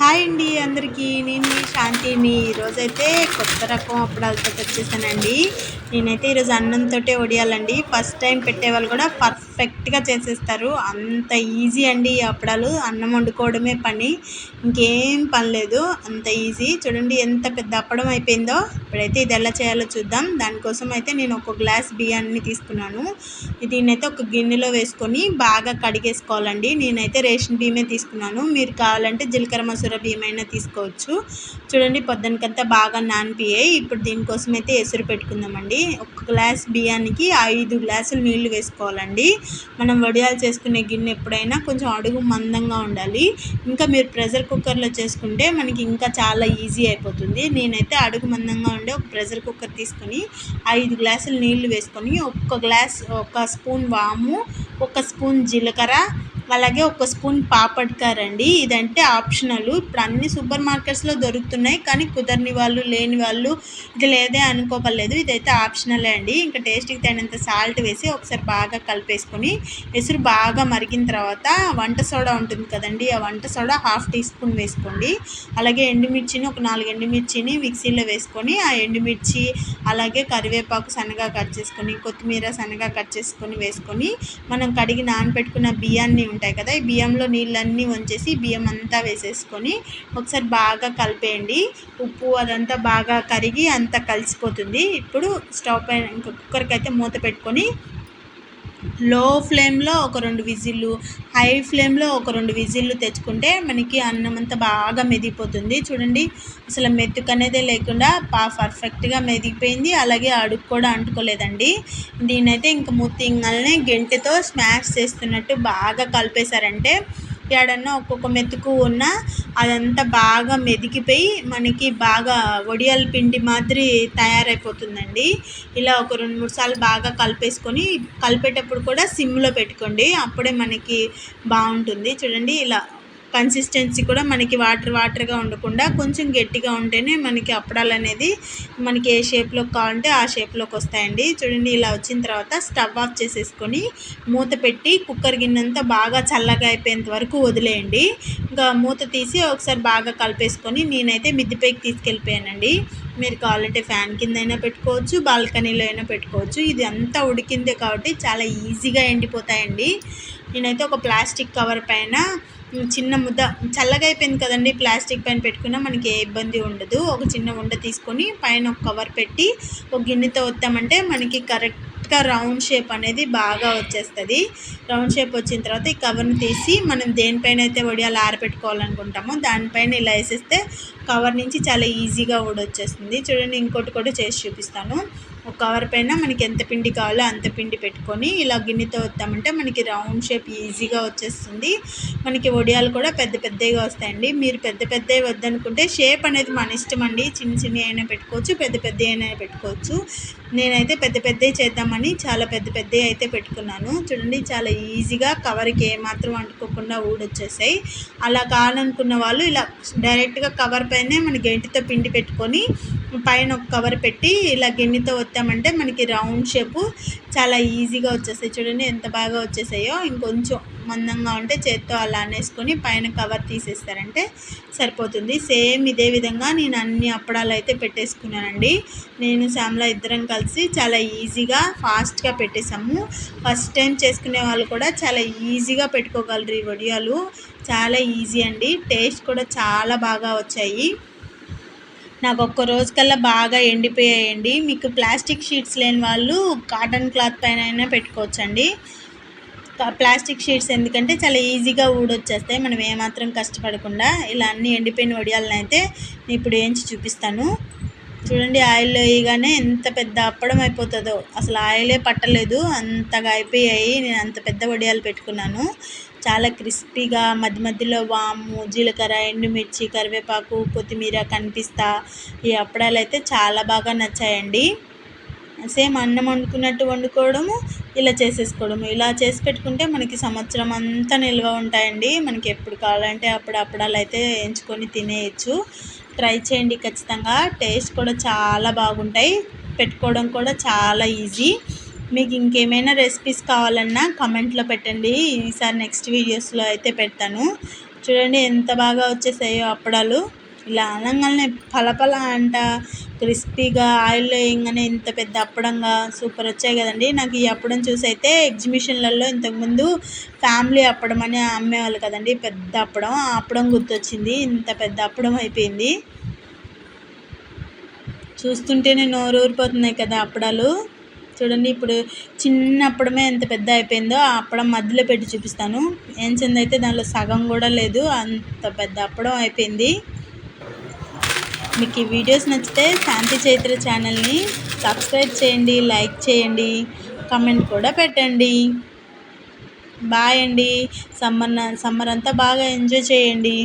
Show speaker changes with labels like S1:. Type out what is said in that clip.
S1: Hi అండి అందరికీ. నేను మీ శాంతిని ఈరోజైతే కొత్త రకం అప్పడాలతో వచ్చేసానండి. నేనైతే ఈరోజు అన్నంతో వడియాలండి ఫస్ట్ టైం పెట్టే వాళ్ళు కూడా పర్ఫెక్ట్గా చేసేస్తారు. అంత ఈజీ అండి ఈ అప్పడాలు. అన్నం వండుకోవడమే పని. ఇంకేం పని లేదు. అంత ఈజీ. చూడండి ఎంత పెద్ద అప్పడం అయిపోయిందో. ఇప్పుడైతే ఇది ఎలా చేయాలో చూద్దాం. దానికోసం అయితే నేను ఒక గ్లాస్ బియ్యాన్ని తీసుకున్నాను. దీన్నైతే ఒక గిన్నెలో వేసుకొని బాగా కడిగేసుకోవాలండి. నేనైతే రేషన్ బియ్యమే తీసుకున్నాను. మీరు కావాలంటే జీలకర్ర మసూర బియ్యం అయినా తీసుకోవచ్చు. చూడండి పొద్దునకంతా బాగా నానిపియాయి. ఇప్పుడు దీనికోసం అయితే ఎసురు పెట్టుకుందామండి. ఒక గ్లాస్ బియ్యానికి ఐదు గ్లాసులు నీళ్ళు వేసుకోవాలండి. మనం వడియాలు చేసుకునే గిన్నె ఎప్పుడైనా కొంచెం అడుగు మందంగా ఉండాలి. ఇంకా మీరు ప్రెషర్ కుక్కర్లో చేసుకుంటే మనకి ఇంకా చాలా ఈజీ అయిపోతుంది. నేనైతే అడుగు మందంగా ఉండే ఒక ప్రెషర్ కుక్కర్ తీసుకొని ఐదు గ్లాసులు నీళ్ళు వేసుకొని ఒక్క గ్లాస్ ఒక స్పూన్ వాము ఒక స్పూన్ జీలకర్ర అలాగే ఒక స్పూన్ పాపడ్కార్ అండి ఇదంటే ఆప్షనల్. ఇప్పుడు అన్ని సూపర్ మార్కెట్స్లో దొరుకుతున్నాయి. కానీ కుదరని వాళ్ళు లేని వాళ్ళు ఇది లేదే అనుకోకలేదు ఇదైతే ఆప్షనలే అండి. ఇంకా టేస్ట్కి తగినంత సాల్ట్ వేసి ఒకసారి బాగా కలిపేసుకొని ఎసురు బాగా మరిగిన తర్వాత వంట సోడా ఉంటుంది కదండి. ఆ వంట సోడా హాఫ్ టీ స్పూన్ వేసుకోండి. అలాగే ఎండుమిర్చిని ఒక నాలుగు ఎండుమిర్చిని మిక్సీలో వేసుకొని ఆ ఎండుమిర్చి అలాగే కరివేపాకు సన్నగా కట్ చేసుకొని కొత్తిమీర సన్నగా కట్ చేసుకొని వేసుకొని మనం కడిగి నానబెట్టుకున్న బియ్యాన్ని ఉంటాయి కదా ఈ బియ్యంలో నీళ్ళన్నీ వంచేసి బియ్యం అంతా వేసేసుకొని ఒకసారి బాగా కలిపేయండి. ఉప్పు అదంతా బాగా కరిగి అంతా కలిసిపోతుంది. ఇప్పుడు స్టవ్ పైన ఇంకా కుక్కర్కి అయితే మూత పెట్టుకొని లో ఫ్లేమ్లో ఒక రెండు విజిల్లు హై ఫ్లేమ్లో ఒక రెండు విజిల్లు తెచ్చుకుంటే మనకి అన్నం అంతా బాగా మెదిగిపోతుంది. చూడండి అసలు మెతుకు అనేదే లేకుండా బా పర్ఫెక్ట్గా మెదిగిపోయింది. అలాగే అడుగు కూడా అంటుకోలేదండి. దీనైతే ఇంక మూతింగల్ని గెంటతో స్మాష్ చేస్తున్నట్టు బాగా కలిపేశారంటే ఎడన్నా ఒక్కొక్క మెతుకు ఉన్న అదంతా బాగా మెదికిపోయి మనకి బాగా వడియాల పిండి మాదిరి తయారైపోతుందండి. ఇలా ఒక రెండు మూడు సార్లు బాగా కలిపేసుకొని కలిపేటప్పుడు కూడా సిమ్లో పెట్టుకోండి. అప్పుడే మనకి బాగుంటుంది. చూడండి ఇలా కన్సిస్టెన్సీ కూడా మనకి వాటర్ వాటర్గా ఉండకుండా కొంచెం గట్టిగా ఉంటేనే మనకి అప్పడాలు అనేది మనకి ఏ షేప్లోకి కావాలంటే ఆ షేప్లోకి వస్తాయండి. చూడండి ఇలా వచ్చిన తర్వాత స్టవ్ ఆఫ్ చేసేసుకొని మూత పెట్టి కుక్కర్ గిన్నెంతా బాగా చల్లగా అయిపోయేంత వరకు వదిలేయండి. ఇంకా మూత తీసి ఒకసారి బాగా కలిపేసుకొని నేనైతే మిద్దిపైకి తీసుకెళ్ళిపోయానండి. మీరు కావాలంటే ఫ్యాన్ కింద అయినా పెట్టుకోవచ్చు బాల్కనీలో అయినా పెట్టుకోవచ్చు. ఇది అంతా ఉడికిందే కాబట్టి చాలా ఈజీగా ఎండిపోతాయండి. నేనైతే ఒక ప్లాస్టిక్ కవర్ పైన చిన్న ముద్ద చల్లగా అయిపోయింది కదండి ప్లాస్టిక్ పైన పెట్టుకున్నా మనకి ఏ ఇబ్బంది ఉండదు. ఒక చిన్న ఉండ తీసుకొని పైన ఒక కవర్ పెట్టి ఒక గిన్నెతో వస్తామంటే మనకి కరెక్ట్గా రౌండ్ షేప్ అనేది బాగా వచ్చేస్తుంది. రౌండ్ షేప్ వచ్చిన తర్వాత ఈ కవర్ని తీసి మనం దేనిపైన అయితే వడియాలు ఆరబెట్టుకోవాలనుకుంటామో దానిపైన ఇలా వేసేస్తే కవర్ నుంచి చాలా ఈజీగా ఊడొచ్చేస్తుంది. చూడండి ఇంకోటి కూడా చేసి చూపిస్తాను. ఒక కవర్ పైన మనకి ఎంత పిండి కావాలో అంత పిండి పెట్టుకొని ఇలా గిన్నెతో వస్తామంటే మనకి రౌండ్ షేప్ ఈజీగా వచ్చేస్తుంది. మనకి వడియాలు కూడా పెద్ద పెద్దగా వస్తాయండి. మీరు పెద్ద పెద్దవి వద్దనుకుంటే షేప్ అనేది మన ఇష్టం అండి. చిన్న చిన్న అయినా పెట్టుకోవచ్చు పెద్ద పెద్ద అయినా పెట్టుకోవచ్చు. నేనైతే పెద్ద పెద్దవి చేద్దామని చాలా పెద్ద పెద్దవి అయితే పెట్టుకున్నాను. చూడండి చాలా ఈజీగా కవర్కి ఏమాత్రం అంటుకోకుండా ఊడొచ్చేసాయి. అలా కావాలనుకున్న వాళ్ళు ఇలా డైరెక్ట్గా కవర్ పైనే మన గెంటితో పిండి పెట్టుకొని పైన ఒక కవర్ పెట్టి ఇలా గిన్నెతో వత్తామంటే మనకి రౌండ్ షేపు చాలా ఈజీగా వచ్చేస్తాయి. చూడండి ఎంత బాగా వచ్చేసాయో. ఇంకొంచెం మందంగా ఉంటే చేత్తో అలా అనేసుకొని పైన కవర్ తీసేస్తారంటే సరిపోతుంది. సేమ్ ఇదే విధంగా నేను అన్ని అప్పడాలు అయితే పెట్టేసుకున్నానండి. నేను శ్యామల ఇద్దరం కలిసి చాలా ఈజీగా ఫాస్ట్గా పెట్టేసాము ఫస్ట్ టైం చేసుకునే వాళ్ళు కూడా చాలా ఈజీగా పెట్టుకోగలరు ఈ వడియాలు. చాలా ఈజీ అండి. టేస్ట్ కూడా చాలా బాగా వచ్చాయి. నాకు ఒక్క రోజు కల్లా బాగా ఎండిపోయాయండి. మీకు ప్లాస్టిక్ షీట్స్ లేని వాళ్ళు కాటన్ క్లాత్ పైన అయినా పెట్టుకోవచ్చండి. ప్లాస్టిక్ షీట్స్ ఎందుకంటే చాలా ఈజీగా ఊడొచ్చేస్తాయి. మనం ఏమాత్రం కష్టపడకుండా ఇలా అన్నీ ఎండిపోయిన వడియాలను అయితే ఇప్పుడు ఏంచి చూపిస్తాను. చూడండి ఆయిల్ వేయగానే ఎంత పెద్ద అప్పడం అయిపోతుందో. అసలు ఆయిలే పట్టలేదు. అంతగా అయిపోయాయి. నేను అంత పెద్ద వడియాలు పెట్టుకున్నాను. చాలా క్రిస్పీగా మధ్య మధ్యలో వాము జీలకర్ర ఎండుమిర్చి కరివేపాకు కొత్తిమీర కనిపిస్తా. ఈ అప్పడాలు అయితే చాలా బాగా నచ్చాయండి. సేమ్ అన్నం వండుకున్నట్టు వండుకోవడము ఇలా చేసేసుకోవడము. ఇలా చేసి పెట్టుకుంటే మనకి సంవత్సరం అంతా నిల్వ ఉంటాయండి. మనకి ఎప్పుడు కావాలంటే అప్పుడు అప్పడాలు అయితే ఎంచుకొని తినేయచ్చు. ట్రై చేయండి ఖచ్చితంగా. టేస్ట్ కూడా చాలా బాగుంటాయి. పెట్టుకోవడం కూడా చాలా ఈజీ. మీకు ఇంకేమైనా రెసిపీస్ కావాలన్నా కమెంట్లో పెట్టండి. ఈసారి నెక్స్ట్ వీడియోస్లో అయితే పెడతాను. చూడండి ఎంత బాగా వచ్చేసాయో అప్పడాలు. ఇలా అనగానే పలపల అంట క్రిస్పీగా ఆయిల్లో వేయంగానే ఇంత పెద్ద అప్పడంగా సూపర్ వచ్చాయి కదండి. నాకు ఈ అప్పడం చూసి అయితే ఎగ్జిబిషన్లలో ఇంతకుముందు ఫ్యామిలీ అప్పడం అని అమ్మేవాళ్ళు కదండి. పెద్ద అప్పడం. ఆ అప్పడం గుర్తొచ్చింది. ఇంత పెద్ద అప్పడం అయిపోయింది. చూస్తుంటేనే నోరు ఊరిపోతున్నాయి కదా అప్పడాలు. చూడండి ఇప్పుడు చిన్న అప్పడమే ఎంత పెద్ద అయిపోయిందో ఆ అప్పడం మధ్యలో పెట్టి చూపిస్తాను. ఏం అయితే దానిలో సగం కూడా లేదు అంత పెద్ద అప్పడం అయిపోయింది. మీకు ఈ వీడియోస్ నచ్చితే శాంతి చైత్ర ఛానల్ని సబ్స్క్రైబ్ చేయండి లైక్ చేయండి కమెంట్ కూడా పెట్టండి. బాయ్ అండి. సమ్మర్ సమ్మర్ అంతా బాగా ఎంజాయ్ చేయండి.